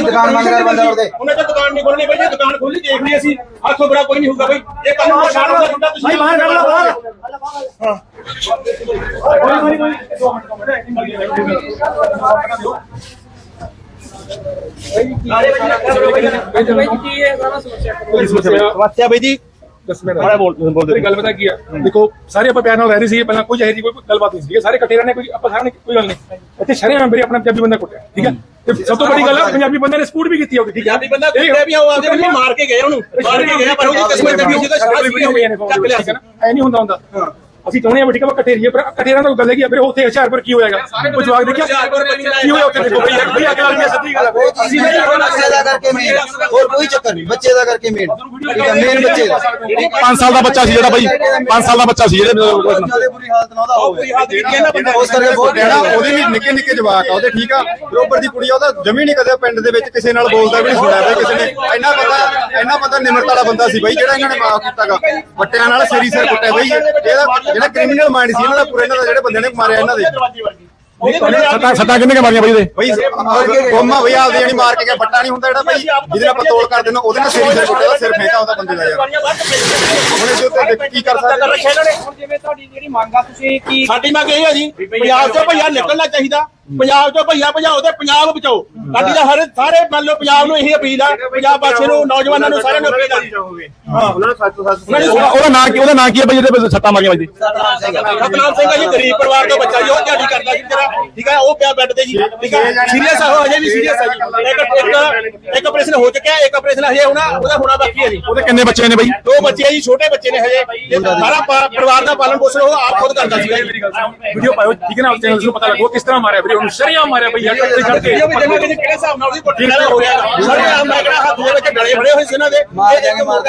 ਦੁਕਾਨ ਬੰਦ ਕਰ ਬੰਦਾ ਉਹਦੇ। ਉਹਨੇ ਤਾਂ ਦੁਕਾਨ ਨਹੀਂ ਖੋਲਣੀ ਬਈ ਜੇ ਦੁਕਾਨ ਖੋਲੀ ਦੇਖ ਲਈ ਅਸੀਂ ਆਖੋ ਬੜਾ ਕੋਈ ਨਹੀਂ ਹੋਊਗਾ ਬਈ ਇਹ ਕੱਲ ਨੂੰ ਸ਼ਟਰ ਦਾ ਛੁੱਟਾ ਤੁਸੀਂ ਬਾਹਰ ਕੱਢ ਲਓ ਬਾਹਰ ਸਮੱਸਿਆ ਬਈ ਜੀ ਮਾੜਾ ਬੋਲ ਬੋਲ ਦੇ ਗੱਲ ਪਤਾ ਕੀ ਆ? ਦੇਖੋ ਸਾਰੇ ਆਪਾਂ ਪਿਆਰ ਨਾਲ ਰਹਿ ਰਹੇ ਸੀ ਪਹਿਲਾਂ ਕੋਈ ਜ਼ਹਿਰੀ ਕੋਈ ਗੱਲਬਾਤ ਨਹੀਂ ਸੀ ਸਾਰੇ ਇਕੱਠੇ ਰਹਿਣੇ ਕੋਈ ਆਪਾਂ ਸਾਰਿਆਂ ਨੇ ਕੋਈ ਗੱਲ ਨਹੀਂ। ਇੱਥੇ ਸ਼ਰੇ ਮੈਂਬਰੀ ਆਪਣਾ ਪੰਜਾਬੀ ਬੰਦਾ ਕੁੱਟਿਆ ਠੀਕ ਹੈ। ਤੇ ਸਭ ਤੋਂ ਵੱਡੀ ਗੱਲ ਆ ਪੰਜਾਬੀ ਬੰਦੇ ਨੇ ਸਪੋਰਟ ਵੀ ਕੀਤੀ ਆ ਉਹਦੀ ਠੀਕ ਹੈ ਪੰਜਾਬੀ ਬੰਦਾ ਕੁੱਟਿਆ ਵੀ ਆਉ ਆਦੇ ਬੰਦੇ ਮਾਰ ਕੇ ਗਏ ਉਹਨੂੰ। ਮਾਰ ਕੇ ਗਏ ਪਰ ਉਹਦੀ ਕਿਸਮਤ ਸੀ ਤਾਂ ਸ਼ਾਇਦ ਵੀਡੀਓ ਪਈਆਂ ਨੇ ਫੋਨ ਚੱਕ ਲਿਆ ਹੈ ਨਾ? ਐ ਨਹੀਂ ਹੁੰਦਾ ਹੁੰਦਾ। ਅਸੀਂ ਚਾਹੁੰਦੇ ਆ ਬੇਟੀ ਕਾ ਇਕੱਠੇ ਰਹੀਏ ਪਰ ਇਕੱਠੇ ਰਹਿਣ ਦਾ ਕੋਈ ਗੱਲ ਹੈਗੀ ਆ ਫਿਰ ਉੱਥੇ ਹੁਸ਼ਿਆਰਪੁਰ ਕੀ ਹੋਇਆਗਾ ਉਹ ਜਵਾਬ ਦੇਖਿਆ? ਕੀ ਹੋਇਆ ਉੱਥੇ? ਦੇਖੋ ਯਾਰ ਬਈ ਅਗਲਾ ਵੀ ਸੱਚੀ ਗੱਲ ਹੈ ਅਸੀਂ ਨਹੀਂ ਬੱਚੇ ਦਾ ਕਰਕੇ ਮੇਨ ਹੋਰ ਕੋਈ ਚੱਕਰ ਨਹੀਂ ਬੱਚੇ ਦਾ ਕਰਕੇ ਮੇਨ ਠੀਕ ਮੇਨ ਬੱਚੇ ਦਾ। 5 ਸਾਲ ਦਾ ਬੱਚਾ ਸੀ ਜਿਹੜਾ ਬਾਈ 5 ਸਾਲ ਦਾ ਬੱਚਾ ਸੀ ਜਿਹੜੇ ਬੁਰੀ ਹਾਲਤ ਨਾਲ ਉਹਦਾ ਹੋਵੇ ਬੰਦਾ ਉਸ ਕਰਕੇ ਬਹੁਤ ਜਿਹੜਾ ਉਹਦੇ ਵੀ ਨਿੱਕੇ ਨਿੱਕੇ ਜਵਾਕ ਆ ਉਹਦੇ ਠੀਕ ਆ। ਬਰੋਬਰ ਦੀ ਕੁੜੀ ਆ ਉਹਦਾ ਜਮੀ ਨਹੀਂ ਕਦੇ ਪਿੰਡ ਦੇ ਵਿੱਚ ਕਿਸੇ ਨਾਲ ਬੋਲਦਾ ਵੀ ਨਹੀਂ ਸੁਣਿਆ ਬਈ ਕਿਸੇ ਨੇ। ਇੰਨਾ ਪਤਾ ਇੰਨਾ ਪਤਾ ਨਿਮਰਤਾ ਵਾਲਾ ਬੰਦਾ ਸੀ ਬਈ ਜਿਹੜਾ ਇਹਨਾਂ ਨੇ ਮਾਫ ਕੀਤਾਗਾ ਵੱਟਿਆਂ ਨਾਲ ਸਿਰੀ ਸਿਰ ਕੁੱਟਿਆ ਬਈ। ਇਹਦਾ ਜਿਹੜਾ ਕ੍ਰਿਮੀਨਲ ਮਾਈਂਡ ਸੀ ਇਹਨਾਂ ਦਾ ਪੂਰਾ ਇਹਨਾਂ ਦਾ ਜਿਹੜੇ ਬੰਦੇ ਨੇ ਮਾਰਿਆ ਇਹਨਾਂ ਦੇ। ਸੱਟਾਂ ਸੱਟਾਂ ਕਿੰਨੇ ਕੇ ਮਾਰੀਆਂ ਬਈ ਇਹਦੇ ਬਈ ਗੋਮਾ ਬਈ ਆਪਦੇ ਜਾਨੀ ਮਾਰ ਕੇ ਗਿਆ ਵੱਟਾ ਨਹੀਂ ਹੁੰਦਾ ਜਿਹੜਾ ਬਈ ਜਿਹਦੇ ਨਾਲ ਪਤੋਲ ਕਰ ਦਿੰਦਾ ਉਹਦੇ ਨਾਲ ਸਿਰੀ ਸਿਰ ਕੁੱਟਿਆ ਸਿਰ ਫੇਂਕਾ ਉਹਦਾ ਬੰਦੇ ਦਾ ਯਾਰ। ਹੁਣ ਇਹਦੇ ਉੱਤੇ ਕੀ ਕਰ ਸਕਦੇ? ਹੁਣ ਜਿਵੇਂ ਤੁਹਾਡੀ ਜਿਹੜੀ ਮੰਗ ਆ ਤੁਸੀਂ ਕੀ ਸਾਡੀ ਮੰਗ ਇਹ ਹੈ ਜੀ ਪੰਜਾਬ ਚੋਂ ਭਈਆ ਨਿਕਲਣਾ ਚਾਹੀਦਾ। ਪੰਜਾਬ ਚੋਂ ਭਈਆ ਭਜਾਓ ਤੇ ਪੰਜਾਬ ਬਚਾਓ। ਸਾਡੀ ਤਾਂ ਹਰ ਸਾਰੇ ਮੰਨ ਪੰਜਾਬ ਨੂੰ ਇਹੀ ਅਪੀਲ ਆ ਪੰਜਾਬ ਵਾਸੀਆਂ ਨੂੰ ਨੌਜਵਾਨਾਂ ਨੂੰ ਸਾਰਿਆਂ ਨੂੰ ਅਪੀਲ ਆ। ਹਾਂ। ਉਹਨਾਂ ਸੱਚ ਸੱਚ ਉਹਦਾ ਨਾਂ ਕੀ ਉਹਦਾ ਨਾਂ ਕੀ ਹੈ ਬਈ ਜਿਹਦੇ ਸੱਟਾਂ ਮਾਰੀਆਂ ਬਈ ਜੀ? ਸਤਨਾਮ ਸਿੰਘ ਜੀ ਗਰੀਬ ਪਰਿਵਾਰ ਦਾ ਬੱਚਾ ਜੀ ਉਹ ਦਿਹਾੜੀ ਕਰਦਾ ਸੀ ਤੇਰਾ। ਠੀਕ ਹੈ ਉਹ ਪਿਆ ਬੈੱਡ ਤੇ ਜੀ। ਠੀਕ ਹੈ ਸੀਰੀਅਸ ਆ ਉਹ ਹਜੇ ਵੀ ਸੀਰੀਅਸ ਹੈ ਜੀ। ਇੱਕ ਇੱਕ ਇੱਕ ਆਪਰੇਸ਼ਨ ਹੋ ਚੁੱਕਿਆ ਇੱਕ ਆਪਰੇਸ਼ਨ ਹਜੇ ਹੋਣਾ ਉਹਦਾ ਹੋਣਾ ਬਾਕੀ ਹੈ ਜੀ। ਉਹਦੇ ਕਿੰਨੇ ਬੱਚੇ ਨੇ ਬਈ? ਦੋ ਬੱਚੇ ਆ ਜੀ ਛੋਟੇ ਬੱਚੇ ਨੇ ਹਜੇ। ਸਾਰਾ ਪਰਿਵਾਰ ਦਾ ਪਾਲਣ ਪੋਸ਼ਣ ਉਹ ਆਪ ਖੁਦ ਕਰਦਾ ਸੀਗਾ ਜੀ ਵੀਡੀਓ ਪਾਇਓ ਠੀਕ ਹੈ ਨਾ? ਚੈਨਲ ਨੂੰ ਪਤਾ ਲੱਗੋ ਕਿਸ ਤਰ੍ਹਾਂ ਮਾਰਿਆ ਵੀਰੇ ਉਹਨੂੰ ਸ਼ਰਿਆ ਮਾਰਿਆ ਕੇ ਇਹ ਕਿਹੜੇ ਹਿਸਾਬ ਨਾਲ ਉਹਦੀ ਪੁੱਠੀ ਨਾਲ ਹੋ ਰਿਹਾ? ਸਾਰੇ ਮੈਂ ਕਿਹੜਾ ਹੱਥ ਦੇ ਵਿੱਚ ਡਲੇ ਫੜੇ ਹੋਏ ਸੀ ਇਹਨਾਂ ਦੇ। ਮਾਰ ਦਿਆਂਗੇ, ਮਾਰ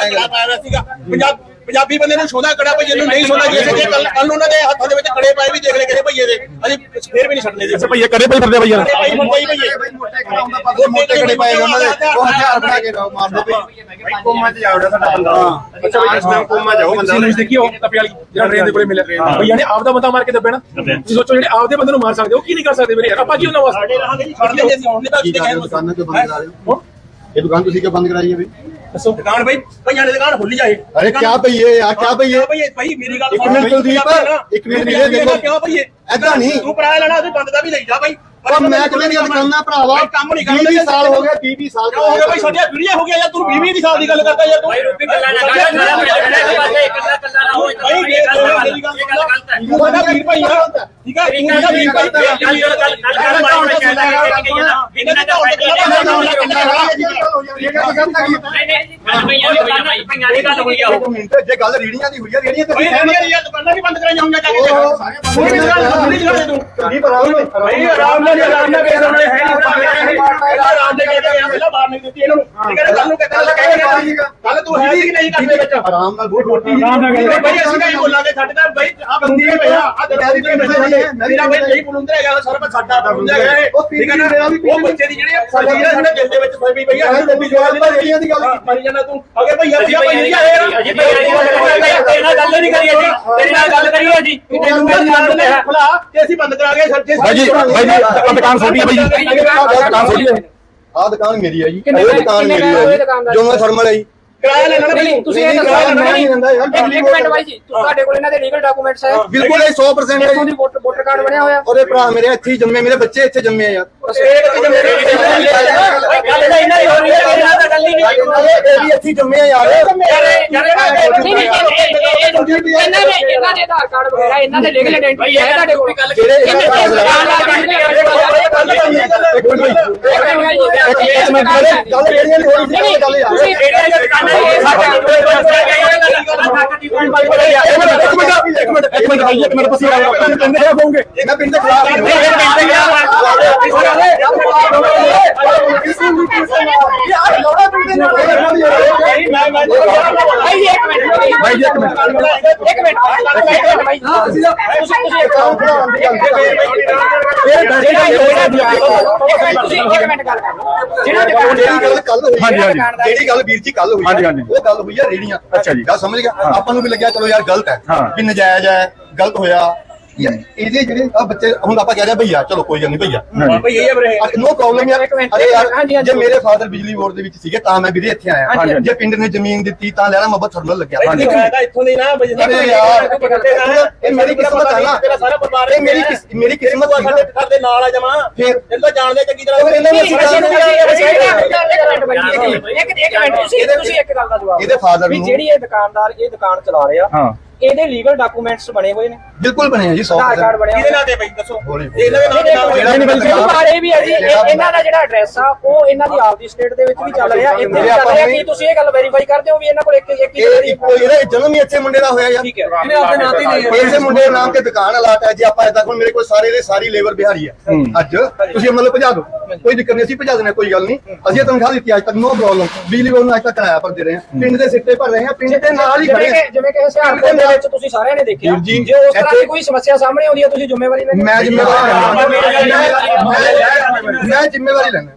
ਸੀਗਾ ਪੰਜਾਬ ਪੰਜਾਬੀ ਬੰਦੇ ਨੂੰ ਸੋਨਾ ਕੜਾ ਭਈਏ ਨੂੰ ਨਹੀਂ ਸੋਨਾ ਜੇ ਜੇ ਕੱਲ ਕੱਲ ਉਹਨਾਂ ਦੇ ਹੱਥਾਂ ਦੇ ਵਿੱਚ ਕੜੇ ਪਾਏ ਵੀ ਦੇਖ ਲੈ ਕਿਸੇ ਭਈਏ ਦੇ। ਅਸੀਂ ਫੇਰ ਵੀ ਨਹੀਂ ਛੱਡਨੇ ਜੀ। ਅੱਛਾ ਭਈਏ ਕਰੇ ਪਈ ਫਿਰਦੇ ਭਾਈ ਭਈਏ। ਮੋਟੇ ਕੜੇ ਪਾਏ ਉਹਨਾਂ ਦੇ ਉਹ ਹਥਿਆਰ ਬਣਾ ਕੇ ਮਾਰਦੇ ਪਈ ਕੋਮਾ ਚ ਜਾਵੜਾ ਸਾਡਾ ਬੰਦਾ। ਅੱਛਾ ਇਸ ਟਾਈਮ ਕੋਮਾ ਜਾਓ ਬੰਦਾ ਤੁਸੀਂ ਨਿਊਜ਼ ਦੇਖੀ ਉਹ ਤਪੇ ਵਾਲੀ ਜਿਹੜਾ ਟ੍ਰੇਨ ਦੇ ਕੋਲੇ ਮਿਲਿਆ। ਭਈਆ ਨੇ ਆਪਦਾ ਬੰਦਾ ਮਾਰ ਕੇ ਦੱਬੇ ਨਾ। ਤੁਸੀਂ ਸੋਚੋ ਜਿਹੜੇ ਆਪਦੇ ਬੰਦੇ ਨੂੰ ਮਾਰ ਸਕਦੇ ਹੋ ਕੀ ਨਹੀਂ ਕਰ ਸਕਦੇ ਯਾਰ? ਆਪਾਂ ਕੀ ਉਹਨਾਂ ਵਾਸਤੇ? ਸਾਡੇ ਰਹਾਂਗੇ ਜੀ ਹੁਣ ਤਾਂ ਕੀ ਕਿਤੇ ਕਹਿ ਦੁਕਾਨਾਂ ਕਿਉਂ ਬੰਦ ਕਰਾ ਰਹੇ ਹੋ? ਇਹ ਦੁਕਾਨ ਤੁਸੀਂ ਕਿਉਂ ਬੰਦ ਕਰਾਈ ਹੈ ਬਈ ਦੱਸੋ। ਦੁਕਾਨ ਭਾਈ ਭਈਆਂ ਦੀ ਦੁਕਾਨ ਖੋਲੀ ਜਾਏ। ਅਰੇ ਕਿਆ ਭਈਏ ਯਾਰ ਕਿਆ ਭਈਏ ਭਾਈ ਮੇਰੀ ਗੱਲ ਇੱਕ ਸੁਣ। ਮਿੰਟ ਕੁਲਦੀਪ, ਇੱਕ ਮਿੰਟ ਪੰਜਾਬੀ ਵੀਰੇ ਦੇਖੋ। ਕਿਉਂ ਭਈਏ ਏਦਾਂ ਨਹੀਂ। ਤੂੰ ਪਰਾਇਆ ਲੈਣਾ ਤੂੰ ਬੰਦ ਦਾ ਵੀ ਲਈ ਜਾ ਭਾਈ ਪਰ ਮੈਂ ਕਿਵੇਂ ਨਹੀਂ ਗੱਲ ਕਰਨਾ ਭਰਾਵਾ? ਭਾਈ ਕੰਮ ਨਹੀਂ 20 ਕਰਨਾ ਸਾਲ ਹੋ ਗਏ 20 20 ਸਾਲ ਕਿਉਂ ਹੋ ਗਿਆ ਭਾਈ ਸਾਡੀਆਂ ਪੀੜੀਆਂ ਹੋ ਗਿਆ ਯਾਰ ਤੂੰ 20 ਦੀ ਸਾਲ ਦੀ ਗੱਲ ਕਰਦਾ ਯਾਰ ਤੂੰ? ਭਾਈ ਰੋਟੀ ਗੱਲਾਂ ਨਾ ਕਰ ਭਾਈ ਇਹ ਮੇਰੀ ਗੱਲ ਸੁਣ। ਤੂੰ ਸਾਡਾ ਵੀਰ ਭਾਈ ਆ। ਠੀਕ ਭਾਈ। ਇਹਨਾਂ ਦਾ ਹੁਣ ਇਹ ਗੱਲ ਗਲਤ ਹੈਗੀ ਜੇ ਗੱਲ ਰੀੜੀਆਂ ਦੀ ਹੋਈ ਆ ਰੀੜੀਆਂ ਤੇ ਭਾਈ ਇਹਨਾਂ ਦੀਆਂ ਦੁਕਾਨਾਂ ਵੀ ਬੰਦ ਕਰਾਈਆਂ ਹੋਈਆਂ ਜਾ ਕੇ ਨਹੀਂ ਪਰ ਆਰਾਮ ਨਾਲ ਭਾਈ ਆਰਾਮ ਨਾਲ ਆਰਾਮ ਨਾਲ ਬੇਸ ਉਹਨਾਂ ਨੇ ਹੈ ਨਹੀਂ ਆਰਾਮ ਦੇ ਕੇ ਪਹਿਲਾਂ ਬਾਹਰ ਨਹੀਂ ਦਿੱਤੀ ਇਹਨਾਂ। ਨੂੰ ਠੀਕ ਹੈ ਕੱਲ ਨੂੰ ਕਹਿੰਦਾ ਕੱਲ ਤੂੰ ਹੈ ਕਿ ਨਹੀਂ ਕਰਦੇ ਵਿੱਚ? ਆਰਾਮ ਨਾਲ ਬਹੁਤ ਰੋਟੀ ਭਾਈ ਅਸੀਂ ਨਹੀਂ ਬੋਲਾਂਗੇ ਸਾਡੇ ਤਾਂ ਭਾਈ ਆ ਬੰਦੀ ਨਹੀਂ ਪਿਆ ਆ ਦਰਵਾਜ਼ੇ ਤੇ ਬੈਠੇ ਮੇਰਾ ਭਾਈ ਨਹੀਂ। ਬੁਲੰਦਰ ਹੈਗਾ ਸਾਰਾ ਬਸ ਸਾਡਾ ਬੁਲੰਦਰ ਇਹ ਠੀਕ ਹੈ ਨਾ ਉਹ ਬੱਚੇ ਦੀ ਜਿਹੜੀ ਸਾਡੀ ਆ ਸਾਡੇ ਦਿਲ ਦੇ ਵਿੱਚ ਫਸੀ ਪਈ ਆ ਉਹ ਵੀ ਜਵਾਬ ਦੀ ਰੀੜੀਆਂ ਦੀ ਗੱਲ ਮਾਰੀ ਜਾਂਦਾ ਤੂੰ ਅਗੇ ਭਈਆ ਭਈਆ ਭਾਈ ਨਹੀਂ ਆਏ ਅਜੇ ਤੇਰੇ ਨਾਲ ਗੱਲ ਨਹੀਂ ਕਰੀ ਜੀ ਤੇਰੇ ਨਾਲ ਗੱਲ ਕਰੀਏ ਜੀ ਤੈਨੂੰ ਮੈਂ ਨਾਲ ਨੇ ਖੁਲਾ ਤੇ ਅਸੀਂ ਬੰਦ ਕਰਾ ਕੇ ਸੱਜੇ ਬਾਈ ਜੀ ਬਾਈ ਜੀ ਆਹ ਦੁਕਾਨ ਛੋਟੀ ਹੈ ਬਾਈ ਜੀ ਆਹ ਦੁਕਾਨ ਛੋਟੀ ਹੈ ਆ ਦੁਕਾਨ ਮੇਰੀ ਹੈ ਜੀ ਕਿੰਨੇ ਇਹ ਦੁਕਾਨ ਕਿੰਨੇ ਮੇਰੀ ਦਾ ਹੈ ਹੋਇਆ ਜੀ ਦੁਕਾਨਦਾਰ? ਜੋ ਮੈਂ ਥਰਮਲ ਹੈ ਜੀ ਕਿਰਾਇਆ ਲੈਣਾ ਨਾ ਨਹੀਂ ਤੁਸੀਂ ਇਹ ਨਹੀਂ, ਦੱਸੋ ਨਹੀਂ, ਨਹੀਂ, ਨਹੀਂ, ਨਹੀਂ, ਇੱਕ ਇੱਕ ਮਿੰਟ ਬਾਈ ਜੀ ਤੁਹਾਡੇ ਕੋਲ ਇਹਨਾਂ ਦੇ ਲੀਗਲ ਡਾਕੂਮੈਂਟਸ ਹੈ ਬਿਲਕੁਲ ਇਹ 100% ਹੈ ਇੱਥੋਂ ਜੀ ਦੀ ਵੋਟਰ ਵੋਟਰ ਕਾਰਡ ਬਣਿਆ ਹੋਇਆ ਉਹਦੇ ਭਰਾ ਮੇਰੇ ਇੱਥੇ ਹੀ ਜੰਮੇ ਮੇਰੇ ਬੱਚੇ ਇੱਥੇ ਜੰਮੇ ਆ ਯਾਰ ਗੱਲ ਤਾਂ ਇਹਨਾਂ ਦੀ ਹੋ ਰਹੀ ਹੈ ਇਹਨਾਂ ਦਾ ਗੱਲ ਹੀ ਜੰਮੇ ਆ। ਯਾਰ ਨਹੀਂ ਨਹੀਂ ਇਹਨਾਂ ਦੇ ਇਹਨਾਂ ਦੇ ਆਧਾਰ ਕਾਰਡ ਵਗੈਰਾ ਇਹਨਾਂ ਦੇ ਲੀਗਲ ਆਇਡੈਂਟੀ ਹੈ ਤੁਹਾਡੇ ਕੋਲ ਜਿਹੜੇ ਇੱਕ ਮਿੰਟ ਇੱਕ ਮਿੰਟ ਤੁਸੀਂ ਤੁਸੀਂ ਦੇ ਤੁਸੀਂ ਇੱਕ ਮਿੰਟ ਗੱਲ ਕਰੋ ਜਿਹੜਾ ਜਿਹੜੀ ਗੱਲ ਕੱਲ ਹੋਈ ਹਾਂਜੀ, ਹਾਂਜੀ। ਜਿਹੜੀ ਗੱਲ ਵੀਰ ਜੀ ਕੱਲ ਹੋਈ ਹਾਂਜੀ, ਹਾਂਜੀ। ਉਹ ਗੱਲ ਹੋਈ ਆ ਰੇੜੀਆਂ ਅੱਛਾ ਜੀ। ਗੱਲ ਸਮਝ ਗਿਆ ਆਪਾਂ ਨੂੰ ਵੀ ਲੱਗਿਆ ਚਲੋ ਯਾਰ ਗਲਤ ਹੈ ਹਾਂ। ਵੀ ਨਜਾਇਜ਼ ਹੈ ਗਲਤ ਹੋਇਆ ਇਹਦੇ ਜਿਹੜੇ ਆ ਬੱਚੇ ਹੁਣ ਆਪਾਂ ਕਹਿ ਰਹੇ ਭਈਆ ਚਲੋ ਕੋਈ ਗੱਲ ਨਹੀਂ ਭਈਆ। ਬਈ ਇਹ ਹੈ ਵੀਰੇ। ਨੋ ਪ੍ਰੋਬਲਮ ਯਾਰ। ਅਰੇ ਯਾਰ ਹਾਂਜੀ, ਹਾਂਜੀ। ਜੇ ਮੇਰੇ ਫਾਦਰ ਬਿਜਲੀ ਬੋਰਡ ਦੇ ਵਿੱਚ ਸੀਗੇ ਤਾਂ ਮੈਂ ਵੀਰੇ ਇੱਥੇ ਹਾਂਜੀ, ਆਇਆ। ਹਾਂਜੀ। ਜੇ ਪਿੰਡ ਨੇ ਜ਼ਮੀਨ ਦਿੱਤੀ ਤਾਂ ਲੈਣਾ ਮੱਬਤ ਥਰਮਲ ਲੱਗਿਆ। ਭਾਈ ਤੂੰ ਹੈਗਾ ਇੱਥੋਂ ਦੀ ਨਾ ਯਾਰ ਇਹ ਮੇਰੀ ਕਿਸਮਤ ਹੈ ਨਾ। ਤੇਰਾ ਸਾਰਾ ਪਰਿਵਾਰ ਇਹ ਮੇਰੀ ਮੇਰੀ ਕਿਸਮਤ ਨਾ। ਸਾਡੇ ਘਰ ਦੇ ਨਾਲ ਆ ਜਮਾ। ਫਿਰ? ਤਾਂ ਜਾਣਦੇ ਚੰਗੀ ਤਰ੍ਹਾਂ। ਇਹਨਾਂ ਨੇ ਇੱਕ ਇੱਕ ਮਿੰਟ ਤੁਸੀਂ ਤੁਸੀਂ ਇੱਕ ਗੱਲ ਦਾ ਜਵਾਬ ਇਹਦੇ ਵੀ ਨੂੰ- ਜਿਹੜੀ ਇਹ ਦੁਕਾਨਦਾਰ ਇਹ ਦੁਕਾਨ ਚਲਾ ਰਿਹਾ ਹਾਂ। ਇਹਦੇ ਲੀਗਲ ਡਾਕੂਮੈਂਟਸ ਬਣੇ ਹੋਏ ਨੇ। ਬਿਲਕੁਲ ਬਣਿਆ ਜੀ 100 ਆਧਾਰ ਕਾਰਡ ਬਣਿਆ ਕਿਹਦੇ ਨਾਂ ਤੇ ਬਈ ਦੱਸੋ। ਇਹਨਾਂ ਦੇ ਨਾਂ ਤੇ ਵੀ ਬੰਦਾ- ਇਹਦੇ ਬਾਰੇ ਵੀ ਹੈ ਜੀ ਇਹ- ਇਹਨਾਂ ਦਾ ਜਿਹੜਾ ਐਡਰੈਸ ਆ ਉਹ ਇਹਨਾਂ ਦੀ ਆਪਦੀ ਸਟੇਟ ਦੇ ਵਿੱਚ ਵੀ ਚੱਲ ਰਿਹਾ। ਇੱਥੇ ਵੀ ਚੱਲ ਰਿਹਾ ਕੀ ਤੁਸੀਂ ਇਹ ਗੱਲ ਵੈਰੀਫਾਈ ਕਰਦੇ ਹੋ ਵੀ ਇਹਨਾਂ ਕੋਲ ਇੱਕ ਇੱਕ ਹੀ ਇਹ ਇੱਕੋ ਇਹਦਾ ਜਨਮ ਹੀ ਇੱਥੇ ਮੁੰਡੇ ਦਾ ਹੋਇਆ ਯਾਰ। ਠੀਕ ਹੈ। ਇਹਨੇ ਆਪਦੇ ਨਾਂ ਤੇ ਨਹੀਂ ਇਸੇ ਮੁੰਡੇ ਦੇ ਨਾਮ ਤੇ ਦੁਕਾਨ ਅਲਾਟ ਹੈ ਜੀ ਆਪਾਂ ਇਦਾਂ ਹੁਣ ਮੇਰੇ ਕੋਲ ਸਾਰੇ ਦੇ ਸਾਰੀ ਲੇਬਰ ਬਿਹਾਰੀ ਹੈ। ਅੱਜ ਤੁਸੀਂ ਮਤਲਬ ਭਜਾ ਦਿਓ। ਕੋਈ ਦਿੱਕਤ ਨਹੀਂ ਅਸੀਂ ਭਜਾ ਦੇਣਾ ਕੋਈ ਗੱਲ ਨਹੀਂ। ਅਸੀਂ ਤਨਖਾਹ ਦਿੱਤੀ ਅੱਜ ਤੱਕ ਨੋ ਪ੍ਰੋਬਲਮ ਬਿਜਲੀ ਬੋਰਡ ਨੂੰ ਅੱਜ ਤੱਕ ਕਿਰਾਇਆ ਭਰ ਦੇ ਰਹੇ ਹਾਂ। ਪਿੰਡ ਦੇ ਸਿੱਟੇ ਭਰ ਰਹੇ ਹਾਂ ਪਿੰਡ ਦੇ ਨਾਲ ਹੀ ਖੜੇ ਜਿਵੇਂ ਹਾਂ ਕਿ ਜਿਵੇਂ ਕਿ ਹੁਸ਼ਿਆਰਪੁਰ ਦੇ ਵਿੱਚ ਤੁਸੀਂ ਸਾਰਿਆਂ ਨੇ ਦੇਖਿਆ ਵੀਰ ਜੀ, ਜੇ ਉਸ ਤਰ੍ਹਾਂ ਦੀ ਇੱਥੇ- ਕੋਈ ਸਮੱਸਿਆ ਸਾਹਮਣੇ ਆਉਂਦੀ ਹੈ ਤੁਸੀਂ ਜ਼ਿੰਮੇਵਾਰੀ ਲੈਣੀ ਮੈਂ ਜ਼ਿੰਮੇਵਾਰੀ ਲੈਣਾ ਮੈਂ- ਮੈਂ ਜ਼ਿੰਮੇਵਾਰੀ ਲੈਣਾ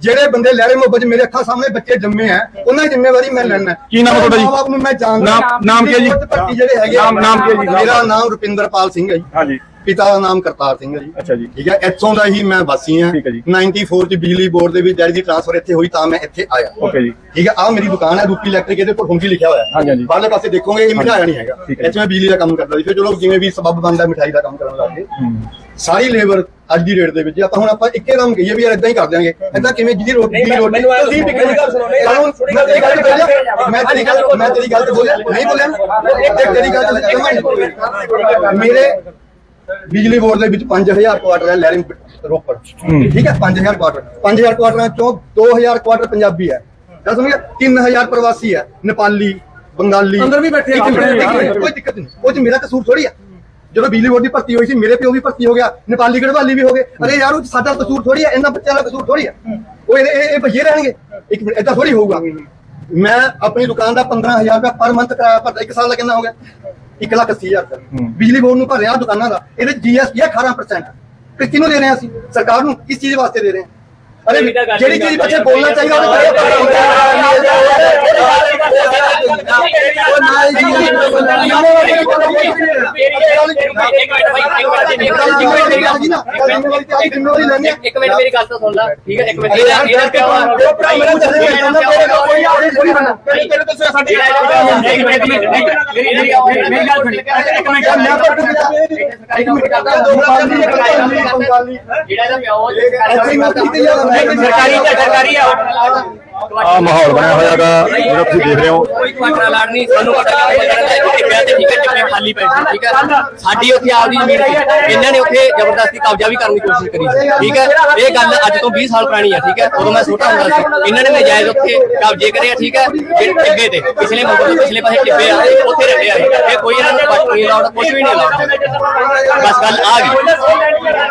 ਜਿਹੜੇ ਬੰਦੇ ਲਹਿਰੇ ਮੁਹੱਬਤ 'ਚ ਮੇਰੇ ਅੱਖਾਂ ਸਾਹਮਣੇ ਬੱਚੇ ਜੰਮੇ ਆ ਉਹਨਾਂ ਦੀ ਜ਼ਿੰਮੇਵਾਰੀ ਮੈਂ ਲੈਣਾ ਕੀ ਨਾਮ ਹੈ ਤੁਹਾਡਾ ਜੀ? ਮਾਂ-ਬਾਪ ਨੂੰ ਮੈਂ ਜਾਣਦਾ ਨਾਮ- ਨਾਮ ਕੀ ਹੈ ਜੀ? ਜਿਹੜੇ ਹੈਗੇ ਆ। ਨਾਮ- ਨਾਮ ਕੀ ਹੈ ਜੀ? ਮੇਰਾ ਨਾਮ ਰੁਪਿੰਦਰਪਾਲ ਸਿੰਘ ਹੈ ਜੀ ਹਾਂਜੀ ਪਿਤਾ ਦਾ ਨਾਮ ਕਰਤਾਰ ਸਿੰਘ ਹੈ ਜੀ। ਅੱਛਾ ਜੀ। ਠੀਕ ਹੈ ਇੱਥੋਂ ਦਾ ਹੀ ਮੈਂ ਵਾਸੀ ਹਾਂ। ਠੀਕ ਹੈ ਜੀ। 94 ਚ ਬਿਜਲੀ ਬੋਰਡ ਦੇ ਵਿੱਚ ਜਿਹੜੀ ਟ੍ਰਾਂਸਫਰ ਇੱਥੇ ਹੋਈ ਤਾਂ ਮੈਂ ਇੱਥੇ ਆਇਆ। ਓਕੇ ਜੀ। ਠੀਕ ਹੈ ਆ ਮੇਰੀ ਦੁਕਾਨ ਹੈ ਰੂਪੀ ਇਲੈਕਟ੍ਰਿਕ ਇਹਦੇ ਉੱਪਰ ਹੁੰਦੀ ਲਿਖਿਆ ਹੋਇਆ ਹਾਂਜੀ, ਹਾਂਜੀ। ਬਾਹਰਲੇ ਪਾਸੇ ਦੇਖੋਗੇ ਇਹ ਮਿਠਾਇਆ ਨਹੀਂ ਹੈਗਾ। ਠੀਕ ਹੈ। ਇੱਥੇ ਮੈਂ ਬਿਜਲੀ ਦਾ ਕੰਮ ਕਰਦਾ ਸੀ। ਫਿਰ ਚਲੋ ਜਿਵੇਂ ਵੀ ਸਬਬ ਬਣਦਾ ਮਿਠਾਈ ਦਾ ਕੰਮ ਕਰਨ ਲੱਗੇ। ਸਾਰੀ ਲੇਬਰ ਅੱਜ ਦੀ ਰੇਟ ਦੇ ਵਿੱਚ ਆਪਾਂ ਹੁਣ ਆਪਾਂ ਇੱਕੇ ਦਮ ਕਹੀਏ ਵੀ ਯਾਰ ਇਦਾਂ ਹੀ ਕਰ ਦਿਆਂਗੇ। ਇਦਾਂ ਕਿਵੇਂ ਜਿਹਦੀ ਰੋਟੀ ਦੀ ਰੋਟੀ ਤੁਸੀਂ ਵਿਕਣ ਦੀ ਗੱਲ ਸੁਣੋ ਮੈਂ ਤੇਰੀ ਗੱਲ ਬੋਲਿਆ। ਮੈਂ ਤੇਰੀ ਗੱਲ ਮੈਂ ਤੇਰੀ ਗੱਲ ਤੇ ਬੋਲਿਆ। ਨਹੀਂ ਬੋਲਿਆ। ਇੱਕ ਤੇਰੀ ਗੱਲ ਤੇ। ਮੇਰੇ ਬਿਜਲੀ ਬੋਰਡ ਦੇ ਵਿੱਚ 5000 ਕੁਆਟਰ ਹੈ ਲੈਰਿੰਗ ਰੋਪੜ। ਠੀਕ ਹੈ 5000 ਕੁਆਟਰ। 5000 ਕੁਆਟਰਾਂ ਚੋਂ 2000 ਕੁਆਟਰ ਪੰਜਾਬੀ ਹੈ। ਦੱਸ ਸਮਝ ਗਿਆ 3000 ਪ੍ਰਵਾਸੀ ਹੈ ਨੇਪਾਲੀ ਬੰਗਾਲੀ। ਅੰਦਰ ਵੀ ਬੈਠੇ ਕੋਈ ਦਿੱਕਤ ਨਹੀਂ। ਉਹ ਚ ਮੇਰਾ ਕਸੂਰ ਥੋੜੀ ਹੈ ਜਦੋਂ ਬਿਜਲੀ ਬੋਰਡ ਦੀ ਭਰਤੀ ਹੋਈ ਸੀ ਮੇਰੇ ਪਿਓ ਵੀ ਭਰਤੀ ਹੋ ਗਿਆ ਨੇਪਾਲੀ ਗੜਵਾਲੀ ਵੀ ਹੋ ਗਏ। ਅਰੇ ਯਾਰ ਉਹ ਸਾਡਾ ਕਸੂਰ ਥੋੜੀ ਹੈ ਇਹਨਾਂ ਬੱਚਿਆਂ ਦਾ ਕਸੂਰ ਥੋੜੀ ਹੈ। ਉਹ ਇਹ ਇਹ- ਭਈਏ ਰਹਿਣਗੇ। ਇੱਕ ਮਿੰਟ ਏਦਾਂ ਥੋੜੀ ਹੋਊਗਾ। ਮੈਂ ਆਪਣੀ ਦੁਕਾਨ ਦਾ 15000 ਰੁਪਏ ਪਰ ਮੰਥ ਕਿਰਾਇਆ ਭਰਦਾ। ਇੱਕ ਸਾਲ ਦਾ ਕਿੰਨਾ ਹੋ ਗਿਆ? 1 ਲੱਖ 80 ਹਜ਼ਾਰ ਰੁਪਏ। ਬਿਜਲੀ ਬੋਰਡ ਨੂੰ ਭਰ ਰਿਹਾ ਦੁਕਾਨਾਂ ਦਾ। ਇਹਦੇ ਜੀਐਸਟੀ ਹੈ 18% ਕਿ ਕਿਹਨੂੰ ਦੇ ਰਹੇ ਹਾਂ ਅਸੀਂ? ਸਰਕਾਰ ਨੂੰ ਕਿਸ ਚੀਜ਼ ਵਾਸਤੇ ਦੇ ਰਹੇ ਹਾਂ? ਅਰੇ ਜਿਹੜੀ ਚੀਜ਼ ਬੱਚੇ ਬੋਲਣਾ ਚਾਹੀਦਾ ਉਹਦੇ ਬਾਰੇ ਉਹ ਨਾ ਹੀ ਇੱਕ ਮਿੰਟ ਮੇਰੀ ਗੱਲ ਤਾਂ ਸੁਣ ਲੈ ਠੀਕ ਹੈ ਇੱਕ ਮਿੰਟ ਅਰੇ ਯਾਰ, ਇਹਦਾ ਕਿਉਂ ਆ? ਤੇਰੇ ਤੋਂ ਸਾਡੀ ਇੱਕ ਮਿੰਟ, ਇੱਕ ਮਿੰਟ, ਮੇਰੀ ਮੇਰੀ ਮੇਰੀ ਗੱਲ ਸੁਣ ਇੱਕ ਮਿੰਟ ਜਿਹੜਾ ਇਹਦਾ ਪਿਓ ਸਰਕਾਰੀ ਤਾਂ ਸਰਕਾਰੀ ਆ ਆ ਮਾਹੌਲ ਬਣਿਆ ਹੋਇਆਗਾ ਜਿਹੜਾ ਤੁਸੀਂ ਦੇਖ ਰਹੇ ਹੋ। ਕੋਈ ਕੁਆਟਰ ਲਾੜ ਨਹੀਂ ਸਾਨੂੰ ਪਤਾ ਟਿੱਪਿਆ ਤੇ ਠੀਕ ਹੈ ਟਿੱਪੇ ਖਾਲੀ ਪਏ ਸੀ ਠੀਕ ਹੈ? ਸਾਡੀ ਉੱਥੇ ਆਪਦੀ ਜ਼ਮੀਨ ਸੀ ਇਹਨਾਂ ਨੇ ਉੱਥੇ ਜ਼ਬਰਦਸਤੀ ਕਬਜ਼ਾ ਵੀ ਕਰਨ ਦੀ ਕੋਸ਼ਿਸ਼ ਕਰੀ ਸੀ ਠੀਕ ਹੈ? ਇਹ ਗੱਲ ਅੱਜ ਤੋਂ 20 ਸਾਲ ਪੁਰਾਣੀ ਹੈ ਠੀਕ ਹੈ? ਉਦੋਂ ਮੈਂ ਛੋਟਾ ਹੁੰਦਾ ਸੀ ਇਹਨਾਂ ਨੇ ਨਜਾਇਜ਼ ਉੱਥੇ ਕਬਜ਼ੇ ਕਰੇ ਆ ਠੀਕ ਹੈ? ਜਿਹੜੇ ਟਿੱਬੇ ਤੇ ਪਿਛਲੇ ਦੇ ਪਿਛਲੇ ਪਾਸੇ ਟਿੱਬੇ ਆ ਉੱਥੇ ਰਹਿੰਦੇ ਆ ਇਹ। ਕੋਈ ਇਹਨਾਂ ਨੂੰ ਪੱਟ ਨਹੀਂ ਲਾਉਣਾ ਕੁਝ ਵੀ ਨਹੀਂ ਲਾਉਣਾ ਬਸ ਗੱਲ ਆ ਗਈ।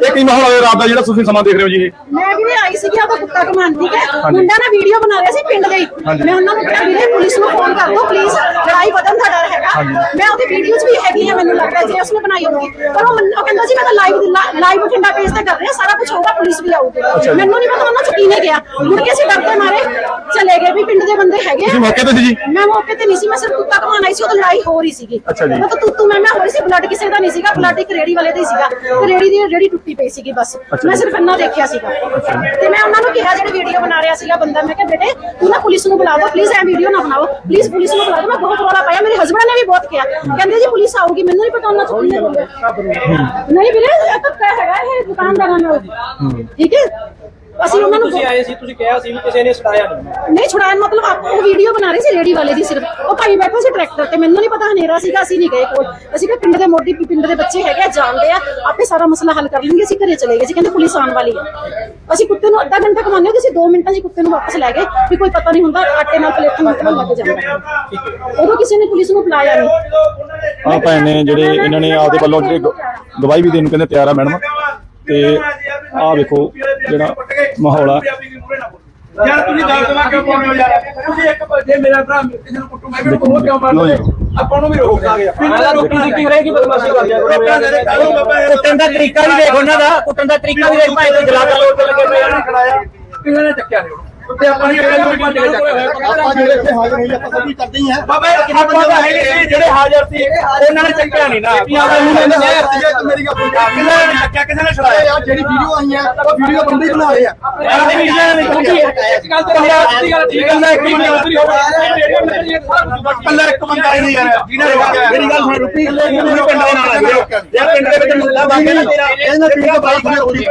ਇਹ ਕੀ ਮਾਹੌਲ ਹੋਇਆ ਰਾਤ ਦਾ ਜਿਹੜਾ ਤੁਸੀਂ ਸਮਾਂ ਦੇਖ ਰਹੇ ਹੋ ਜੀ ਇਹ? ਮੈਂ ਵੀਰੇ ਆਈ ਸੀਗੀ ਆਪਾਂ ਕੁੱਤਾ ਕਮਾਨ ਠੀਕ ਹੈ ਮੁੰਡਾ ਨਾ ਵੀਡੀਓ ਬਣਾ ਰਿਹਾ ਸੀ ਪਿੰਡ ਦੇ ਹੀ। ਮੈਂ ਉਹਨਾਂ ਨੂੰ ਕਿਹਾ ਵੀਰੇ ਪੁਲਿਸ ਨੂੰ ਫੋਨ ਕਰ ਦਿਓ ਪਲੀਜ਼ ਲੜਾਈ ਵਧਣ ਦਾ ਡਰ ਹੈਗਾ। ਮੈਂ ਉਹਦੀ ਵੀਡੀਓਜ਼ ਵੀ ਹੈਗੀ ਆ ਮੈਨੂੰ ਲੱਗਦਾ ਜੇ ਉਸਨੇ ਬਣਾਈ ਹੋਊਗੀ। ਪਰ ਉਹ ਮੰਨ- ਉਹ ਕਹਿੰਦਾ ਸੀ ਮੈਂ ਤਾਂ ਲਾਈਵ ਲਾਈਵ ਬਠਿੰਡਾ ਪੇਜ ਤੇ ਕਰ ਰਿਹਾ ਸਾਰਾ ਕੁਝ ਹੋਊਗਾ ਪੁਲਿਸ ਵੀ ਆਊਗੀ। ਮੈਨੂੰ ਨਹੀਂ ਪਤਾ ਉਹਨਾਂ ਚ ਕੀ ਨੇ ਗਿਆ। ਮੁੜ ਕੇ ਅਸੀਂ ਡਰਦੇ ਮਾਰੇ ਚਲੇ ਗਏ ਵੀ ਪਿੰਡ ਦੇ ਬੰਦੇ ਹੈਗੇ ਆ। ਮੌਕੇ ਤੇ ਸੀ ਜੀ? ਮੈਂ ਮੌਕੇ ਤੇ ਨਹੀਂ ਸੀ ਮੈਂ ਸਿਰਫ ਕੁੱਤਾ ਕਮਾਨ ਆਈ ਸੀ ਉਹ ਲੜਾਈ ਹੋ ਰਹੀ ਸੀਗੀ। ਅੱਛਾ ਜੀ। ਮੈਂ ਤਾਂ ਤੂੰ ਤੂੰ ਮੈਂ ਮੈਂ ਹੋ ਰਹੀ ਸੀ ਬਲੱਡ ਕਿਸੇ ਦਾ ਨਹੀਂ ਸੀਗਾ ਬਲੱਡ ਇੱਕ ਰੇੜੀ ਵਾਲੇ ਦਾ ਹੀ ਸੀਗਾ। ਤੇ ਰੇੜੀ ਦੀ ਰੇੜੀ ਟੁੱਟੀ ਪਈ ਸੀਗੀ ਬਸ। ਮੈਂ ਸਿਰਫ ਇੰਨਾ ਦੇਖਿਆ ਸੀਗਾ। ਤੇ ਮੈਂ ਉਹਨਾਂ ਨੂੰ ਕਿਹਾ ਜਿਹੜੇ ਵੀਡੀਓ ਬਣਾ ਰਿਹਾ ਸੀਗਾ ਬੰਦਾ ਮੈਂ ਕਿਹਾ ਬੇਟੇ ਤੂੰ ਨਾ ਪੁਲਿਸ ਨੂੰ ਬੁਲਾ ਦਿਓ ਪਲੀਜ਼ ਐ ਵੀਡੀਓ ਨਾ ਬਣਾਓ। ਪਲੀਜ਼ ਪੁਲਿਸ ਨੂੰ ਬੁਲਾ ਦਿਓ ਮੈਂ ਬਹੁਤ ਰੌਲਾ ਪਾਇਆ। ਮੇਰੇ ਹਸਬੰਡ ਨੇ ਵੀ ਬਹੁਤ ਕਿਹਾ। ਕਹਿੰਦੇ ਜੀ ਪੁਲਿਸ ਆਊਗੀ ਮੈਨੂੰ ਨਹੀਂ ਪਤਾ ਉਹਨਾਂ ਕਿੰਨੇ ਬੰਦੇ। ਨਹੀਂ ਵੀਰੇ ਇਹ ਤਾਂ ਹੈਗਾ ਇਹ ਦੁਕਾਨਦਾਰਾਂ ਨਾਲ। ਠੀਕ ਹੈ? ਅਸੀਂ ਉਹਨਾਂ ਨੂੰ ਤੁਸੀਂ ਆਏ ਸੀ ਤੁਸੀਂ ਕਿਹਾ ਸੀ ਵੀ ਕਿਸੇ ਨੇ ਛਡਾਇਆ ਨਹੀਂ। ਨਹੀਂ ਛੁਡਾਇਆ ਮਤਲਬ ਆਪ ਉਹ ਵੀਡੀਓ ਬਣਾ ਰਹੇ ਸੀ ਰੇੜੀ ਵਾਲੇ ਦੀ ਸਿਰਫ। ਉਹ ਭਾਈ ਬੈਠਾ ਸੀ ਟਰੈਕਟਰ ਤੇ ਮੈਨੂੰ ਨਹੀਂ ਪਤਾ ਹਨੇਰਾ ਸੀਗਾ ਅਸੀਂ ਨਹੀਂ ਗਏ ਕੋਲ। ਅਸੀਂ ਕਿ ਪਿੰਡ ਦੇ ਮੋਢੀ ਪਿੰਡ ਦੇ ਬੱਚੇ ਹੈਗੇ ਆ, ਜਾਣਦੇ ਆ ਆਪੇ ਸਾਰਾ ਮਸਲਾ ਹੱਲ ਕਰ ਲੈਣਗੇ ਅਸੀਂ ਘਰੇ ਚਲੇ ਗਏ ਸੀ ਕਹਿੰਦੇ ਪੁਲਿਸ ਆਉਣ ਵਾਲੀ ਹੈ ਅਸੀਂ ਕੁੱਤੇ ਨੂੰ ਅੱਧਾ ਘੰਟਾ ਕਮਾਉਂਦੇ ਹੋ ਅਸੀਂ 2 ਮਿੰਟਾਂ 'ਚ ਕੁੱਤੇ ਨੂੰ ਵਾਪਸ ਲੈ ਗਏ ਵੀ ਕੋਈ ਪਤਾ ਨਹੀਂ ਹੁੰਦਾ ਆਟੇ ਨਾਲ ਪਲੇਟ ਨਿਕਲਣ ਲੱਗ ਜਾਂਦਾ ਉਦੋਂ ਕਿਸੇ ਨੇ ਪੁਲਿਸ ਨੂੰ ਬੁਲਾਇਆ ਨਹੀਂ। ਆ ਭੈਣ ਨੇ ਜਿਹੜੇ ਇਹਨਾਂ ਨੇ ਆਪਦੇ ਵੱਲੋਂ ਜਿਹੜੇ ਗਵਾਹੀ ਵੀ ਦੇਣ ਨੂੰ ਕਹਿੰਦੇ ਤਿਆਰ ਆ ਮੈਡਮ। ਤੇ ਆਹ ਵੇਖੋ ਜਿਹੜਾ ਮਾਹੌਲ ਆ। ਯਾਰ ਤੁਸੀਂ ਦੱਸ ਦਵਾ ਕਿਉਂ ਪਾਉਂਦੇ ਹੋ ਯਾਰ? ਤੁਸੀਂ ਇੱਕ ਜੇ ਮੇਰਾ ਭਰਾ ਕਿਸੇ ਨੂੰ ਕੁੱਟੂ ਮੈਂ ਕਿਉਂ ਬਹੁਤ ਕਿਉਂ। ਮਾਰਦਾ? ਆਪਾਂ ਨੂੰ ਵੀ ਰੋਕ ਦਾਂਗੇ ਇਹਨਾਂ ਰੋਕੀ ਸਿੱਕੀ ਰਹੇਗੀ ਬਦਮਾਸ਼ੀ ਕਰ ਦਿਆ ਕਰੋ ਕੁੱਟਣ ਦਾ ਤਰੀਕਾ ਵੀ ਦੇਖ ਉਹਨਾਂ ਦਾ। ਕੁੱਟਣ ਦਾ ਤਰੀਕਾ ਵੀ ਦੇਖ ਭਾਈ ਤੇ ਜਲਾਦਾ ਲੋਟ ਲੱਗੇ। ਪਏ ਆ ਕਿਸੇ ਨੇ ਚੱਕਿਆ ਨਹੀਂ ਉਹਨੂੰ ਤੇ ਆਪਾਂ ਨਹੀਂ ਆਪਾਂ ਜਿਹੜੇ ਇੱਥੇ ਹਾਜ਼ਰ ਹੋਈ ਆਪਾਂ ਸਭ ਕੁਝ ਕਰਦੇ ਹੀ ਆ ਬਾਬਾ ਆਪਾਂ ਤਾਂ ਹੈ ਨਹੀਂ ਜਿਹੜੇ ਹਾਜ਼ਰ ਸੀ ਉਹਨਾਂ ਨੇ ਚੱਕਿਆ ਨਹੀਂ ਨਾ ਮੇਰੀ ਗੱਲ ਸੁਣ ਕਿਸੇ ਨੇ ਨਹੀਂ ਚੱਕਿਆ ਕਿਸੇ ਨੇ ਛੜਾਇਆ ਯਾਰ ਜਿਹੜੀ ਵੀਡੀਓ ਆਈਆਂ ਉਹ ਵੀਡੀਓ ਬੰਦੇ ਹੀ ਬਣਾ ਰਹੇ ਆ ਇਸ ਗੱਲ ਤੇ ਮੇਰਾ ਦੀ ਗੱਲ ਠੀਕ ਹੈ ਕਿ ਮੰਤਰੀ ਹੋਵੇ ਕੱਲਾ ਇੱਕ ਬੰਦਾ ਹੀ ਨਹੀਂ ਯਾਰ ਮੇਰੀ ਗੱਲ ਸੁਣ ਰੁਪੀ ਤੁਸੀਂ ਪਿੰਡ ਦੇ ਨਾਲ ਆਏ ਹੋ ਜੇ ਪਿੰਡ ਦੇ ਵਿੱਚ ਮੁੱਲਾ ਬਾਗੇ ਨਾ ਤੇਰਾ ਇਹਨਾਂ ਪਿੰਡ ਦਾ ਬਾਈ ਖੜਾ ਹੋਈ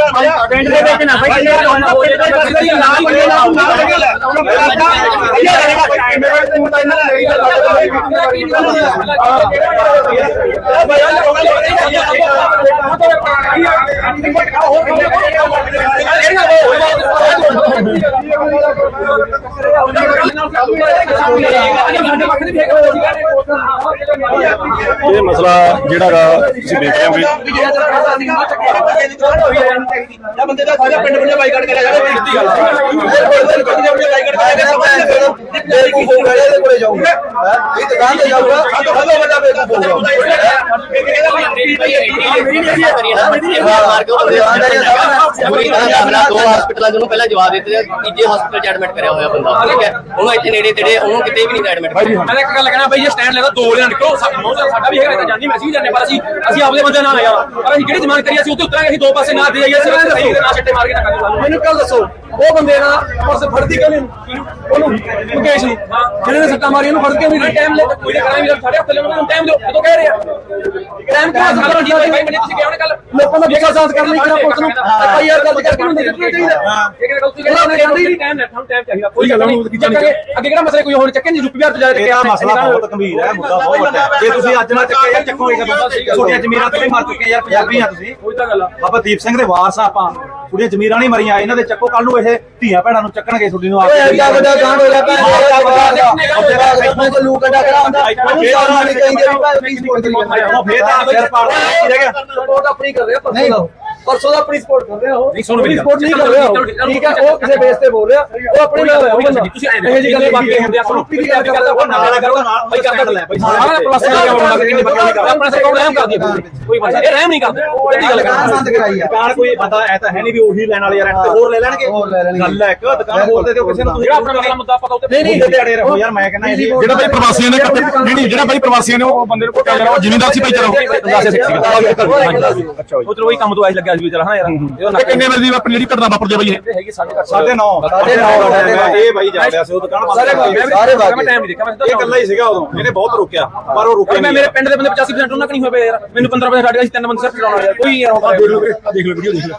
ਪਿੰਡ ਦੇ ਵਿੱਚ ਨਾ ਬਾਈ ਇਹ ਨਾ ਹੋ ਜੇ ਤੇ ਨਾ ਬੰਦੇ ਨਾ ਇਹ ਮਸਲਾ ਜਿਹੜਾ ਗਾ, ਤੁਸੀਂ ਦੇਖ ਰਹੇ ਹੋਗੇ ਇਹ ਬੰਦੇ ਦਾ ਸਾਰਾ ਪਿੰਡ ਬੰਦੇ ਬਾਈਕਾਟ ਕਰਿਆ ਜਾਵੇ ਪਿੰਡ ਦੀ ਗੱਲ। ਇਹ ਹੋਊਗਾ ਕੋਲੇ ਜਾਊਗਾ ਇਹ ਦੁਕਾਨ ਤੇ ਜਾਊਗਾ ਸਾਡਾ ਬਹੁਤ ਵੱਡਾ ਬੇਕੂਫ ਦੋ ਹਸਪੀਟਲਾਂ ਨੂੰ ਪਹਿਲਾਂ ਜਵਾਬ ਦਿੱਤੇ ਤੀਜੇ ਹਸਪੀਟਲ 'ਚ ਐਡਮਿਟ ਕਰਿਆ ਹੋਇਆ ਬੰਦਾ ਠੀਕ ਹੈ ਉਹਨੂੰ ਇੱਥੇ ਨੇੜੇ ਤੇੜੇ ਉਹਨੂੰ ਕਿਤੇ ਵੀ ਨਹੀਂ ਐਡਮਿਟ ਮੈਂ ਇੱਕ ਗੱਲ ਕਹਿਣਾ ਬਈ ਇਹ ਸਟੈਂਡ ਲੈਦਾ ਦੋ ਲਿਆਂ ਨਿਕਲੋ ਸਾਡਾ ਵੀ ਹੈਗਾ ਤਾਂ ਜਾਨੀ ਮੈਂ ਅਸੀਂ ਵੀ ਜਾਂਦੇ ਪਰ ਅਸੀਂ ਅਸੀਂ ਆਪਦੇ ਬੰਦੇ ਨਾਲ ਆਇਆ ਪਰ ਅਸੀਂ ਕਿਹੜੀ ਜ਼ਮਾਨ ਕਰੀ ਅਸੀਂ ਉੱਤੇ ਉਤਰਾਂਗੇ ਅਸੀਂ ਦੋ ਪਾਸੇ ਨਾ ਦੇ ਸਿਰ ਸਹੀ ਨਾ ਛੱਟੇ ਮਾਰ ਕੇ ਨਾ ਮੈਨੂੰ ਕੱਲ ਦੱਸੋ ਉਹ ਬੰਦੇ ਨਾਲ ਪਰਸ ਫੜਦੀ ਕਿਉਂ ਨਹੀਂ? ਉਹਨੂੰ ਮੁਕੇਸ਼ ਨੂੰ। ਜਿਹਨੇ ਨੇ ਸੱਟਾ ਮਾਰੀ ਉਹਨੂੰ ਫੜ ਕੇ ਵੀ ਟਾਈਮ ਲੈ ਕੋਈ ਨਾ ਕਰਾਂਗੇ ਜਦ ਸਾਡੇ ਹੱਥ ਲੈ ਉਹਨੂੰ ਟਾਈਮ ਦਿਓ। ਜਦੋਂ ਕਹਿ ਰਹੇ। ਆ ਟਾਈਮ ਕਿਉਂ ਸਾਡਾ ਬੰਦੀ ਭਾਈ ਭਾਈ ਤੁਸੀਂ ਕਿਹਾ ਉਹਨੇ ਕੱਲ ਲੋਕਾਂ ਦਾ ਵਿਸ਼ਵਾਸ ਸਾਥ ਕਰਨ ਲਈ ਕਿਹੜਾ ਪੁਲਿਸ ਨੂੰ ਭਾਈ ਯਾਰ ਗੱਲ ਕਰਕੇ ਉਹਨੂੰ ਦੇਖਣਾ ਚਾਹੀਦਾ ਇਹ ਕਿਹੜਾ ਗਲਤੀ ਕਰਦਾ ਟਾਈਮ ਲੈ ਤੁਹਾਨੂੰ ਟਾਈਮ ਚਾਹੀਦਾ। ਕੋਈ ਗੱਲ ਨਹੀਂ। ਅੱਗੇ ਕਿਹੜਾ ਮਸਲਾ ਕੋਈ ਹੋਰ ਚੱਕੇ ਨਹੀਂ ਰੁਪਿਆ ਤੋਂ ਜਾ ਕੇ ਇਹ ਮਸਲਾ ਬਹੁਤ ਗੰਭੀਰ ਹੈ ਮੁੱਦਾ ਬਹੁਤ ਵੱਡਾ ਹੈ। ਜੇ ਤੁਸੀਂ ਅੱਜ ਨਾ ਚੱਕੇ ਯਾਰ ਚੱਕੋਗੇ ਕਦੋਂ ਛੋਟੀਆਂ ਜ਼ਮੀਰਾਂ ਤੇ ਵੀ ਮਰ ਚੁੱਕੇ ਯਾਰ ਪੰਜਾਬੀ ਆ ਤੁਸੀਂ। ਕੋਈ ਤਾਂ ਗੱਲ ਆ। ਬਾਬਾ ਦੀਪ ਸਿੰਘ ਦੇ ਵਾਰਸ ਆ ਆਪਾਂ। ਥੋੜੀਆਂ ਜ਼ਮੀਰਾਂ ਨਹੀਂ ਮਰੀਆਂ ਇਹਨਾਂ ਦੇ ਚੱਕੋ ਕੱਲ ਨੂੰ ਇਹ ਧੀਆਂ ਭੈਣਾਂ ਨੂੰ ਚੱਕਣਗੇ ਤੁਹਾਡੀ ਨੂੰ ਓਏ ਐਡਾ ਵੱਡਾ ਕਾਂਡ ਹੋ ਗਿਆ ਭੈਣ ਮੈਂ ਤਾਂ ਲੂ ਕੱਢਾ ਕਰਾ ਹੁੰਦਾ ਉਹਨੂੰ ਸਾਹਮਣੇ ਨਹੀਂ ਕਹਿੰਦੇ ਵੀ ਭਾਈ ਉਹ ਫੇਰ ਤਾਂ ਸਿਰ ਪਾੜ ਰਹਿ ਗਿਆ ਸਪੋਰਟ ਆਪਣੀ ਕਰ ਰਿਹਾ ਨਹੀਂ ਪਰਸੋਂ ਦਾ ਆਪਣੀ ਸਪੋਰਟ ਕਰ ਰਿਹਾ ਉਹ ਨਹੀਂ, ਸੁਣੋ ਮੇਰੀ ਗੱਲ। ਸਪੋਰਟ ਨਹੀਂ ਕਰ ਰਿਹਾ ਉਹ। ਠੀਕ ਹੈ ਉਹ ਕਿਸੇ ਬੇਸ ਤੇ ਬੋਲ ਰਿਹਾ ਉਹ ਆਪਣੀ ਨਾਲ ਹੋਇਆ ਉਹ ਬੰਦਾ ਇਹ ਜੀ ਗੱਲਾਂ ਬਾਕੀ ਹੁੰਦੇ ਆ ਸੁਣੋ ਰੁਪੀ ਦੀ ਗੱਲ ਕਰਦਾ ਉਹ ਨਾਲ ਨਾਲ ਕਰੋ ਭਾਈ ਕਰਦਾ ਲੈ ਭਾਈ ਸਾਰਾ ਪਲੱਸ ਦਾ ਕੰਮ ਹੁੰਦਾ ਕਿੰਨੇ ਬੱਕੇ ਨਹੀਂ ਕਰਦਾ ਆਪਣੇ ਅਕਾਊਂਟ ਰਹਿਮ ਕਰਦੀ ਕੋਈ ਬੰਦਾ ਇਹ ਰਹਿਮ ਨਹੀਂ ਕਰਦੇ ਕਿਹਦੀ ਗੱਲ ਕਰਦਾ ਬੰਦ ਕਰਾਈ ਆ ਦੁਕਾਨ ਕੋਈ ਬੰਦਾ ਐ ਤਾਂ ਹੈ ਨਹੀਂ ਵੀ ਉਹੀ ਲੈਣ ਵਾਲੇ ਯਾਰ ਤੇ ਹੋਰ ਲੈ ਲੈਣਗੇ ਹੋਰ ਲੈ ਲੈਣਗੇ। ਗੱਲ ਹੈ ਇੱਕ ਦੁਕਾਨ ਬੋਲਦੇ ਤੇ ਕਿਸੇ ਨੂੰ ਤੁਸੀਂ ਜਿਹੜਾ ਆਪਣਾ ਮਸਲਾ ਮੁੱਦਾ ਪਤਾ ਉੱਤੇ ਨਹੀਂ ਨਹੀਂ ਤੇ ਅੜੇ ਰਹੋ ਯਾਰ ਮੈਂ ਕਹਿੰਦਾ ਇਹ ਜਿਹੜਾ ਭਾਈ ਪ੍ਰਵਾਸੀਆਂ ਨੇ ਨਹੀਂ ਨਹੀਂ ਜਿਹੜਾ ਭਾਈ ਪ੍ਰਵਾਸੀਆਂ ਨੇ ਉਹ ਬੰਦੇ ਨੂੰ ਕੁੱਟਿਆ ਜਾਣਾ ਉਹ ਜ਼ਿਮੀਂਦਾਰ ਸੀ ਭਾਈ ਚਲੋ ਅੱਛਾ ਉਧਰ ਉਹੀ ਕੰਮ ਤੋਂ ਆਇਸ ਲੱਗਿਆ ਸੀ ਵਿਚਾਰਾ ਹਾਂ ਯਾਰ ਇਹ ਕਿੰਨੇ ਵਜੇ ਦੀ ਆਪਣੀ ਜਿਹੜੀ ਘਟਨਾ ਵਾਪਰ ਜੇ ਭਾਈ ਇਹ? ਹੈਗੀ ਸਾਡੇ ਘਰ ਸਾਢੇ 9 ਸਾਢੇ ਨੌ, ਸਾਢੇ ਨੌ। ਇਹ ਬਾਈ ਜਾ ਰਿਹਾ ਸੀ ਉਹ ਦੁਕਾਨ ਬੰਦ ਸਾਰੇ। ਸਾਰੇ ਮੈਂ। ਟਾਈਮ ਨਹੀਂ ਦੇਖਿਆ ਮੈਂ ਇਹ ਇਕੱਲਾ ਹੀ ਸੀਗਾ ਉਦੋਂ। ਇਹਨੇ ਬਹੁਤ ਰੋਕਿਆ ਪਰ ਉਹ ਰੁਕੇ ਮੈਂ ਮੇਰੇ ਪਿੰਡ ਦੇ ਬੰਦੇ 85% ਉਹਨਾਂ ਕਣੀ ਹੋਵੇ ਯਾਰ। ਮੈਨੂੰ 15% ਛੱਡ ਗਿਆ ਸੀ ਤਿੰਨ ਬੰਦੇ ਸਿਰਫ ਚਲਾਉਣਾ ਯਾਰ ਕੋਈ ਯਾਰ ਉਹ ਦੇਖ ਲਓ ਵੀਰੇ ਆਹ ਦੇਖ ਲਓ ਵੀਡੀਓ ਦੇਖ ਲਓ।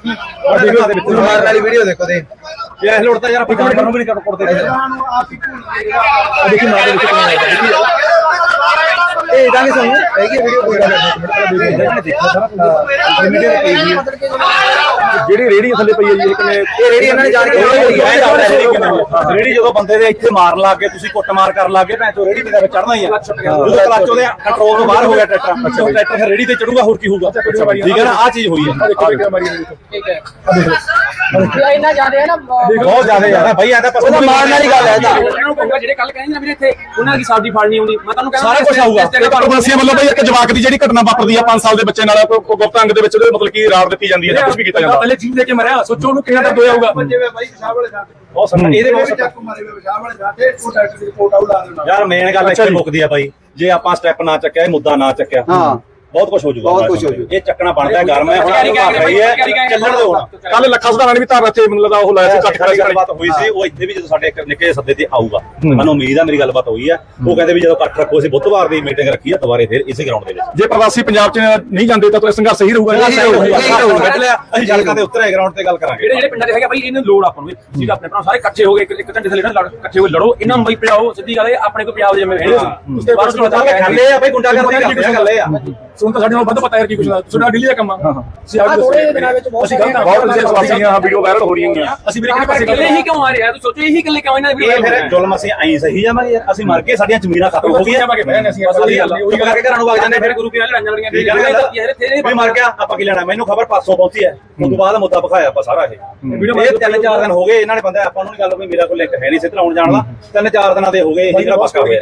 ਆਹ ਦੇਖ ਲਓ ਵਿੱਚ ਮਾਰਨ ਵਾਲੀ ਵੀਡੀਓ ਦੇਖੋ ਦੇ ਇਹ ਲੋੜਦਾ ਯਾਰ ਆਪਾਂ ਕੰਮ ਨੂੰ ਵੀ ਨਹੀਂ ਕਰਦੇ ਆਹ ਦੇਖੀ ਮਾਰ ਦੇ ਵਿੱਚ ਕਿਵੇਂ ਆਇਆ ਦੇਖੀ ਇਹ ਦਾਂਗੇ ਸਾਨੂੰ ਹੈਗੀ ਵੀਡੀਓ ਕੋਈ ਗੱਲ ਨਹੀਂ ਜਿਹੜੀ ਰੇੜੀ ਥੱਲੇ ਪਈ ਹੈ ਜੀ ਇਹ ਕਿਵੇਂ ਇਹ ਰੇੜੀ ਇਹਨਾਂ ਨੇ ਜਾਣ ਕੇ ਰੇੜੀ ਜਦੋਂ ਬੰਦੇ ਦੇ ਇੱਥੇ ਮਾਰਨ ਲੱਗ ਗਏ ਤੁਸੀਂ ਕੁੱਟ ਮਾਰ ਕਰਨ ਲੱਗ ਗਏ ਭੈਣ ਚੋ ਰੇੜੀ ਦੇ ਵਿੱਚ ਚੜਨਾ ਹੀ ਆ। ਜਦੋਂ ਕਲੱਚ ਉਹਦੇ ਕੰਟਰੋਲ ਤੋਂ ਬਾਹਰ ਹੋ ਗਿਆ ਟਰੈਕਟਰ। ਟਰੈਕਟਰ ਫਿਰ ਰੇੜੀ ਤੇ ਚੜੂਗਾ ਹੋਰ ਕੀ ਹੋਊਗਾ? ਠੀਕ ਹੈ ਨਾ? ਆ ਚੀਜ਼ ਹੋਈ ਹੈ। ਦੇਖੋ ਦੇਖੋ ਠੀਕ ਹੈ। ਇੰਨਾ ਜ਼ਿਆਦਾ ਹੈ ਨਾ ਬਹੁਤ ਜ਼ਿਆਦਾ ਯਾਰ ਭਾਈ ਐ ਤਾਂ ਪਸੰਦ ਮਾਰਨ ਵਾਲੀ ਗੱਲ ਹੈ ਇਹ ਤਾਂ। ਕਹੂੰਗਾ ਜਿਹੜੇ ਕੱਲ ਕਹਿੰਦੇ ਨਾ ਵੀਰੇ ਇੱਥੇ ਉਹਨਾਂ ਦੀ ਸਬਜ਼ੀ ਫੜਨੀ ਆਉਂਦੀ। ਮੈਂ ਤੁਹਾਨੂੰ ਕਹਿੰਦਾ ਸਾਰਾ ਕੁਛ ਆਊਗਾ। ਪ੍ਰਵਾਸੀਆਂ ਵੱਲੋਂ ਭਾਈ ਇੱਕ ਜਵਾਕ ਦੀ ਜਿਹੜੀ ਘਟਨਾ ਵਾਪਰਦੀ ਆ 5 ਸਾਲ ਦੇ ਬੱਚੇ ਨਾਲ ਕੋਈ ਗੁਪਤ ਅੰਗ ਦੇ ਵਿੱਚ ਉਹਦੇ ਮਤਲਬ ਕੀ ਰਾੜ ਦਿੱਤੀ ਜਾਂਦੀ ਹੈ ਜਾਂ ਕੁਝ ਵੀ ਕੀਤਾ ਜਾਂਦਾ। ਪਹਿਲੇ ਜੀਵ ਦੇ ਕੇ ਮਰਿਆ ਸੋਚੋ ਉਹਨੂੰ ਕਿੰਨਾ ਦਰਦ ਹੋਇਆ ਹੋਊਗਾ। ਬਹੁਤ ਸੰਗਤ ਇਹਦੇ ਵਿੱਚ ਯਾਰ ਮੇਨ ਗੱਲ ਇੱਥੇ ਮੁੱਕਦੀ ਆ ਬਾਈ। ਜੇ ਆਪਾਂ ਸਟੈਪ ਨਾ ਚੱਕਿਆ ਇਹ ਮੁੱਦਾ ਨਾ ਚੱਕਿਆ। ਹਾਂ। ਬਹੁਤ ਕੁਝ ਹੋ ਜਾਊਗਾ ਬਹੁਤ ਕੁਛ ਹੋ ਜਾਊ। ਇਹ ਚੱਕਣਾ ਬਣਦਾ ਗਰਮ ਹੈ ਹੁਣ ਭਾਗ ਰਹੀ ਹੈ ਚੱਲਣ ਦੇ ਹੁਣ। ਕੱਲ ਲੱਖਾ ਸੁਧਾਰਾਂ ਨੇ ਵੀ ਧਾਰ ਇੱਥੇ ਮੈਨੂੰ ਲੱਗਦਾ ਉਹ ਲਾਇਆ ਸੀ ਕੱਟ ਖੜਾ ਗੱਲਬਾਤ ਹੋਈ ਸੀ ਉਹ ਇੱਥੇ ਵੀ ਜਦੋਂ ਸਾਡੇ ਇੱਕ ਨਿੱਕੇ ਜਿਹੇ ਸੱਦੇ ਤੇ ਆਊਗਾ। ਮੈਨੂੰ ਉਮੀਦ ਆ ਮੇਰੀ ਗੱਲਬਾਤ ਹੋਈ ਆ। ਉਹ ਕਹਿੰਦੇ ਵੀ ਜਦੋਂ ਇਕੱਠ ਰੱਖੋ ਅਸੀਂ ਬੁੱਧਵਾਰ ਦੀ ਮੀਟਿੰਗ ਰੱਖੀ ਆ ਦੁਬਾਰੇ ਫਿਰ ਇਸੇ ਗਰਾਊਂਡ ਦੇ ਵਿੱਚ। ਜੇ ਪ੍ਰਵਾਸੀ ਪੰਜਾਬ 'ਚ ਨਹੀਂ ਜਾਂਦੇ ਤਾਂ ਸੰਘਰਸ਼ ਸਹੀ ਰਹੂਗਾ ਅਸੀਂ ਜਲਕਾਂ ਦੇ ਉੱਤਰੇ ਗਰਾਊਂਡ ਤੇ ਗੱਲ ਕਰਾਂਗੇ। ਜਿਹੜੇ ਜਿਹੜੇ ਪਿੰਡਾਂ ਦੇ ਹੈਗੇ ਭਾਈ ਇਹਨਾਂ ਨੂੰ ਲੋੜ ਆਪਾਂ ਨੂੰ। ਜੀ ਆਪਣੇ ਭਰਾ ਸਾਰੇ ਇਕੱਠੇ ਹੋ ਗਏ ਇੱਕ ਇੱਕ ਘੰਟੇ ਥੱਲੇ ਲੜ ਇਕੱਠੇ ਹੋ ਲੜੋ। ਇਹਨਾਂ ਨੂੰ ਬਈ ਪਿਆਓ ਸਿੱਧੀ ਗੱਲ ਇਹ ਆਪਣੇ ਕੋ ਪਿਆਓ ਜਿਵੇਂ ਹੈ। ਉਸ ਤੋਂ ਬਾਅਦ ਤੁਹਾਨੂੰ ਪਤਾ ਗੱਲੇ ਆ ਬਈ ਗੁੰਡਾ ਕਰਦੇ ਕਰਦੇ ਆ ਗੱਲੇ ਆ ਸੁਣ ਤਾਂ ਸਾਡੇ ਨਾਲ ਵੱਧ ਪਤਾ ਯਾਰ ਕੀ ਕੁਛ ਨਾ ਤੁਹਾਡਾ ਦਿੱਲੀ ਦਾ ਕੰਮ ਆ। ਅਸੀਂ ਆਪ ਥੋੜੇ ਦਿਨਾਂ ਵਿੱਚ ਬਹੁਤ ਅਸੀਂ ਗਲਤ ਆ ਬਹੁਤ ਸਾਰੇ ਪ੍ਰਵਾਸੀਆਂ ਵੀਡੀਓ ਵਾਇਰਲ ਹੋ ਰਹੀਆਂ ਅਸੀਂ ਵੀਰੇ ਕਿਹੜੇ ਪਾਸੇ ਇਕੱਲੇ ਹੀ। ਕਿਉਂ ਆ ਰਹੇ? ਆ ਤੁਸੀਂ ਸੋਚੋ ਇਹੀ ਇਕੱਲੇ ਕਿਉਂ ਇਹਨਾਂ ਦੀ ਇਹ ਫਿਰ ਜ਼ੁਲਮ ਅਸੀਂ ਐਂ ਸਹੀ ਜਾਵਾਂਗੇ ਯਾਰ ਅਸੀਂ ਮਰ ਕੇ ਸਾਡੀਆਂ ਜ਼ਮੀਨਾਂ ਖਤਮ ਹੋ ਗਈਆਂ ਜਾਵਾਂਗੇ ਬਹਿ ਅਸੀਂ ਬਸ ਉਹੀ ਗੱਲ ਆ। ਉਹੀ ਕਰਕੇ ਘਰਾਂ ਨੂੰ ਵਗ ਜਾਂਦੇ ਫਿਰ ਫਿਰ ਗੁਰੂ ਪੀਰਾਂ ਲੜਾਈਆਂ ਲੜੀਆਂ ਠੀਕ ਹੈ ਨਾ ਗੱਲ? ਕੋਈ ਮਰ ਗਿਆ ਆਪਾਂ ਕੀ ਲੈਣਾ? ਮੈਨੂੰ ਖਬਰ ਪਾਸੋਂ ਪਹੁੰਚੀ ਹੈ। ਉਸ ਤੋਂ ਬਾਅਦ ਮੁੱਦਾ ਵਿਖਾਇਆ ਆਪਾਂ ਸਾਰਾ ਇਹ। ਇਹ ਤਿੰਨ ਚਾਰ ਦਿਨ ਹੋ ਗਏ ਇਹਨਾਂ ਨੇ ਬੰਦਾ ਆਪਾਂ ਨੂੰ ਨਹੀਂ ਗੱਲ ਕੋਈ ਮੇਰਾ ਕੋਈ ਲਿੰਕ ਹੈ ਨਹੀਂ ਸਿੱਧਰ ਆਉਣ ਜਾਣ ਦਾ ਤਿੰਨ ਚਾਰ ਦਿਨਾਂ ਦੇ ਹੋ ਗਏ ਇਹ ਜਿਹੜਾ ਪੱਕਾ ਹੋਇਆ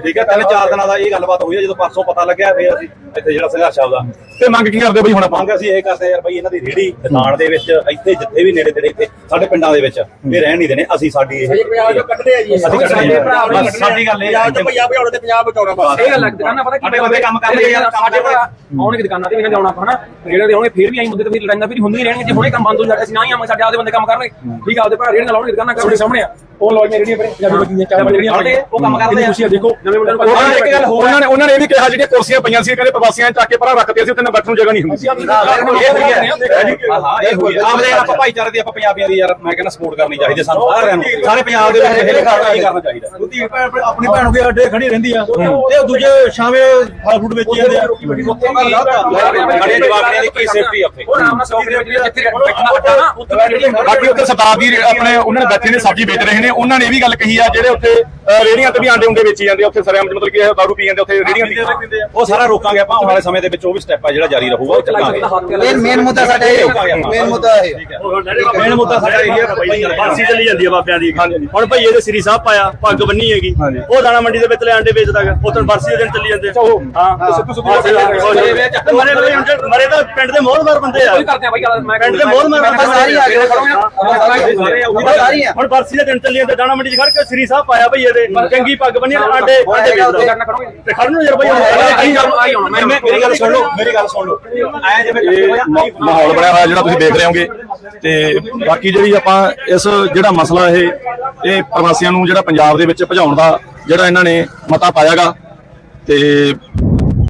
ਠੀਕ ਹੈ ਤਿੰਨ ਚਾਰ ਦਿਨਾਂ ਦਾ ਇਹ ਗੱਲਬਾਤ ਹੋਈ ਹੈ ਜਦੋਂ ਪਰਸੋਂ ਪਤਾ ਲੱਗਿਆ ਫਿਰ ਅਸੀਂ ਇੱਥੇ ਜਿਹੜਾ ਸੰਘਰਸ਼ ਆ ਉਹਦਾ। ਤੇ ਮੰਗ ਕੀ ਕਰਦੇ ਬਈ ਹੁਣ ਆਪਾਂ? ਮੰਗ ਅਸੀਂ ਇਹ ਕਰਦੇ ਯਾਰ ਬਈ ਇਹਨਾਂ ਦੀ ਰੇੜੀ ਦੁਕਾਨ ਦੇ ਵਿੱਚ ਇੱਥੇ ਜਿੱਥੇ ਵੀ ਨੇੜੇ ਤੇੜੇ ਇੱਥੇ ਸਾਡੇ ਪਿੰਡਾਂ ਦੇ ਵਿੱਚ ਇਹ ਰਹਿਣ ਨਹੀਂ ਦੇਣੇ ਅਸੀਂ ਸਾਡੀ ਇਹ ਪੰਜਾਬ ਚੋਂ ਕੱਢਦੇ ਆ ਜੀ। ਅਸੀਂ ਕੱਢਣੇ ਆ। ਬਸ ਸਾਡੀ ਗੱਲ ਇਹ ਪੰਜਾਬ ਤੋਂ ਪੰਜਾਬ ਬਚਾਉਣਾ ਤੇ ਪੰਜਾਬ ਬਚਾਉਣਾ ਬਸ। ਇਹ ਗੱਲ ਹੈ। ਦੁਕਾਨਾਂ ਪਤਾ ਕੀ ਸਾਡੇ ਬੰਦੇ ਕੰਮ ਕਰਦੇ ਆ ਯਾਰ, ਸਾਡੇ ਭਰਾ ਆਉਣਗੇ ਦੁਕਾਨਾਂ ਤੇ ਵੀ ਨਾ ਜਾਣਾ ਆਪਾਂ ਹਨਾ? ਜਿਹੜੇ ਦੇ ਆਉਣਗੇ ਫਿਰ ਵੀ ਆਈ ਮੁੱਦੇ ਤੇ ਵੀ ਲੜਾਈਆਂ ਵੀ ਹੁੰਦੀਆਂ ਹੀ ਰਹਿਣਗੀਆਂ ਜੇ ਹੁਣੇ ਕੰਮ ਬੰਦ ਹੋ ਜਾਵੇ ਅਸੀਂ ਨਾ ਹੀ ਆਵਾਂਗੇ ਸਾਡੇ ਆਪਦੇ ਬੰਦੇ ਕੰਮ ਕਰਨਗੇ। ਠੀਕ ਆ ਆਪਦੇ ਭਰਾ ਰੇੜੀਆਂ ਲਾਉਣਗੇ ਦੁਕਾਨਾਂ ਤੁਹਾਡੇ ਸਾਹਮਣੇ ਆ। ਉਹ ਲਵਾਈਆਂ ਜਿਹੜੀਆਂ ਵੀਰੇ ਪੰਜਾਬੀ ਬੱਚੀਆਂ ਚਾਰ ਜਿਹੜੀਆਂ ਆਉਣਗੇ, ਉਹ ਕੰਮ ਕਰਦੇ ਆ। ਤੁਸੀਂ ਇਹ ਦੇਖੋ ਨਵੇਂ ਮੁੰਡਿਆਂ ਨੂੰ ਉਹਨਾਂ ਨੇ ਇੱਕ ਗੱਲ ਹੋਰ ਉਹਨਾਂ ਨੇ ਉਹਨਾਂ ਨੇ ਇਹ ਵੀ ਕਿਹਾ ਜਿਹੜੀਆਂ ਕੁਰਸੀਆਂ ਪਈਆਂ ਸੀ ਕਹਿੰਦੇ ਪ੍ਰਵਾਸੀਆਂ ਚੱਕ ਕੇ ਪਰਾਂ ਰੱਖਦੇ ਸੀ ਉੱਥੇ ਨਾ ਬੈਠਣ ਨੂੰ ਜਗ੍ਹਾ ਨਹੀਂ ਹੁੰਦੀ ਇਹ ਹੋਈ ਹੈ ਹਾਂ ਹਾਂ ਇਹ ਹੋਈ ਹੈ ਆਪਦੇ ਆਪਾਂ ਭਾਈਚਾਰੇ ਦੀ ਆਪਾਂ ਪੰਜਾਬੀਆਂ ਦੀ ਯਾਰ ਮੈਂ ਕਹਿੰਦਾ ਸਪੋਰਟ ਕਰਨੀ ਚਾਹੀਦੀ ਸਾਨੂੰ ਸਾਰਿਆਂ ਨੂੰ। ਸਾਰੇ ਪੰਜਾਬ ਦੇ ਵਿੱਚ ਇਹ ਲਿਖਾਣਾ ਹੀ ਕਰਨਾ ਚਾਹੀਦਾ। ਉਹਦੀ ਭੈਣ- ਆਪਣੀ ਭੈਣ ਅੱਡੇ ਖੜੀ ਰਹਿੰਦੀ ਆ। ਤੇ ਦੂਜੇ ਸ਼ਾਮੇ ਫਲ ਫੂਡ ਵੇਚੀ ਜਾਂਦੇ ਆ। ਸਾਡੇ ਜਵਾਕਾਂ ਦੀ ਕੀ ਸੇਫਟੀ ਉੱਥੇ। ਬਾਕੀ ਉੱਥੇ ਸਰਦਾਰ ਵੀ ਆਪਣੇ ਉਹਨਾਂ ਨੇ ਬੈਠੇ ਨੇ ਸਬਜ਼ੀ ਵੇਚ ਰਹੇ ਨੇ। ਉਹਨਾਂ ਨੇ ਇਹ ਵੀ ਗੱਲ ਕਹੀ ਆ ਜਿਹੜੇ ਉੱਥੇ ਅਹ, ਰੇਹੜੀਆਂ ਤੇ ਵੀ ਆਂਡੇ ਉਂਡੇ ਵੇਚੀ ਜਾਂਦੇ ਉੱਥੇ ਸਰਿਆਂ ਮਤਲਬ ਕਿ ਇਹ ਦਾਰੂ ਪੀ ਜਾਂਦੇ ਉੱਥੇ ਰੇਹੜੀਆਂ ਤੇ ਉਹ ਸਾਰਾ ਰੋਕਾਂਗੇ ਆਪਾਂ ਆਉਣ ਵਾਲੇ ਸਮੇਂ ਦੇ ਵਿੱਚ ਉਹ ਵੀ ਸਟੈਪ ਆ ਜਿਹੜਾ ਜਾਰੀ ਰਹੂਗਾ ਉਹ ਚੱਕਾਂਗੇ। ਮੇਨ ਮੇਨ ਮੁੱਦਾ ਸਾਡਾ ਇਹ ਮੇਨ ਮੁੱਦਾ ਇਹ ਮੇਨ ਮੁੱਦਾ ਸਾਡਾ ਇਹ ਹੈ ਬਾਸੀ ਚੱਲੀ ਜਾਂਦੀ ਆ ਬਾਬਿਆਂ ਦੀ। ਹੁਣ ਭਈਏ ਦੇ ਸ੍ਰੀ ਸਾਹਿਬ ਪਾਇਆ ਪੱਗ ਬੰਨੀ ਹੈਗੀ। ਉਹ ਦਾਣਾ ਮੰਡੀ ਦੇ ਵਿੱਚ ਲੈ ਆਂਡੇ ਵੇਚਦਾਗਾ ਉਦੋਂ ਬਰਸੀ ਦੇ ਦਿਨ ਚੱਲੀ ਜਾਂਦੇ ਹਾਂ। ਮਰੇ ਹੁੰਦੇ- ਤਾਂ ਪਿੰਡ ਦੇ ਮੋਹਰਦਾਰ ਬੰਦੇ ਆ। ਕੋਈ ਕਰਦੇ ਆ ਬਾਈ ਗੱਲ ਮੈਂ ਪਿੰਡ ਦੇ ਮੋਹਰਦਾਰ ਆਪਾਂ ਸਾਰੀ ਆ ਗਏ। ਹੁਣ ਸਾਰੀ ਆ ਹੁਣ ਬਰਸੀ ਦੇ ਦਿਨ ਚੱਲੀ ਜਾਂਦੇ ਦਾਣਾ ਮੰਡੀ 'ਚ ਖੜ ਕੇ ਸ੍ਰੀ ਸਾਹਿਬ ਪਾਇਆ ਭਈਏ ਦੇ ਚੰਗੀ ਪੱਗ ਬੰਨੀ ਆਂਡੇ ਆਂਡੇ ਵੇਚਦਾ ਤੇ ਖੜਨ ਨੂੰ ਯਾਰ ਭਈ ਆਈ ਮੈਂ ਮੇਰੀ ਗੱਲ ਸੁਣ ਲਓ ਮੇਰੀ ਗੱਲ ਸੁਣ ਲਓ। ਐ ਜਿਵੇਂ ਮਾਹੌਲ ਬਣਿਆ ਹੋਇਆ ਜਿਹੜਾ ਤੁਸੀਂ ਦੇਖ ਰਹੇ ਹੋਗੇ। ਤੇ ਬਾਕੀ ਜਿਹੜੀ ਆਪਾਂ ਇਸ ਜਿਹੜਾ ਮਸਲਾ ਇਹ ਇਹ ਪ੍ਰਵਾਸੀਆਂ ਨੂੰ ਜਿਹੜਾ ਪੰਜਾਬ ਦੇ ਵਿੱਚ ਭਜਾਉਣ ਦਾ ਜਿਹੜਾ ਇਹਨਾਂ ਨੇ ਮਤਾ ਪਾਇਆਗਾ ਤੇ